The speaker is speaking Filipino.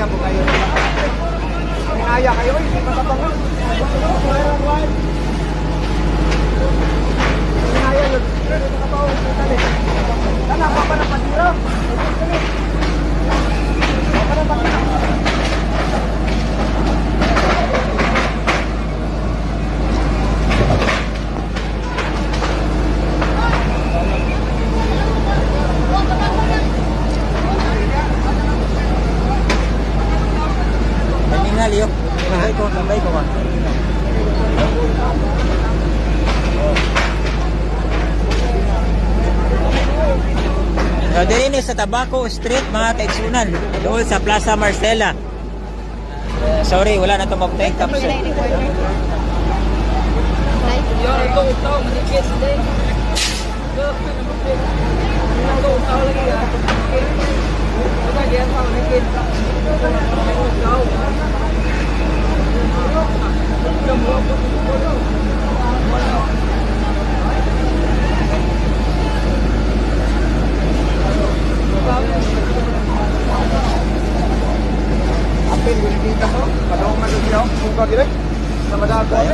Kaya po kayo. Kaya kayo, hindi matatangan. Kaya yun. Sana pa pa na patira. Maningal yun. Sabay ko, sabay ko ba? So, din sa Tabaco Street, mga kaigsunan. Doon sa Plaza Marcela. Uh, sorry, wala na itong mag-take up. sir. Apil, Sama-sama.